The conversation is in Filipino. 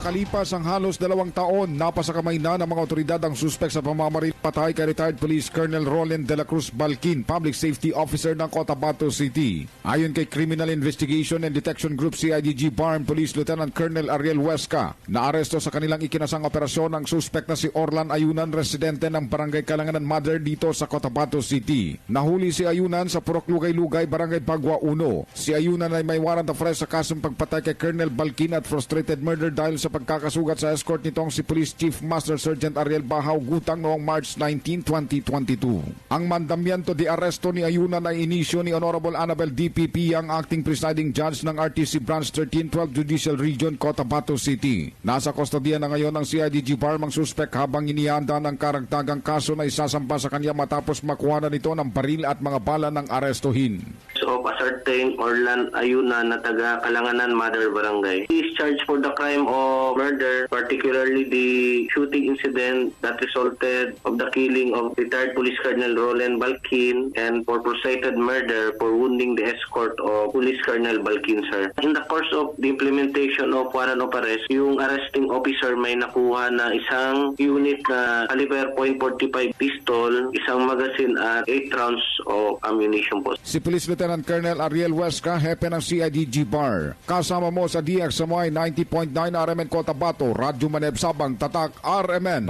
Kalipas ang halos dalawang taon, napasakamay na ng mga otoridad ang suspek sa pamamaril patay kay retired police Colonel Roland de la Cruz Balkin, Public Safety Officer ng Cotabato City. Ayon kay Criminal Investigation and Detection Group CIDG Barn Police Lieutenant Colonel Ariel Huesca, naaresto sa kanilang ikinasang operasyon ang suspek na si Orlan Ayunan, residente ng Barangay Kalanganan Mother dito sa Cotabato City. Nahuli si Ayunan sa Purok Lugay-Lugay, Barangay Bagwa 1. Si Ayunan ay may warrant of arrest sa kasong pagpatay kay Colonel Balkin at frustrated murder dahil sa pagkakasugat sa escort nitong si Police Chief Master Sergeant Ariel Bahaw Gutang noong March 19, 2022. Ang mandamiento de arresto ni Ayunan ay inisyo ni Honorable Annabel DPP ang acting presiding judge ng RTC Branch 1312 Judicial Region, Cotabato City. Nasa kustodiya na ngayon ng CIDG Barm ang suspek habang inihanda ng karagtagang kaso na isasampa sa kanya matapos makuha na nito ng baril at mga bala ng arestuhin. Of ascertain Orlan Ayuna na taga Kalanganan Mother Barangay. He is charged for the crime of murder, particularly the shooting incident that resulted of the killing of retired Police Colonel Roland Balkin and for prostrated murder for wounding the escort of Police Colonel Balkin, sir. In the course of the implementation of warrant of arrest, yung arresting officer may nakuha na isang unit na caliber .45 pistol, isang magazine at 8 rounds of ammunition po. Si Police Lieutenant Colonel Ariel Huesca, hepe ng CIDG Bar. Kasama mo sa DX Samoy 90.9 RMN Cotabato, Radyo Maneb Sabang, Tatak RMN.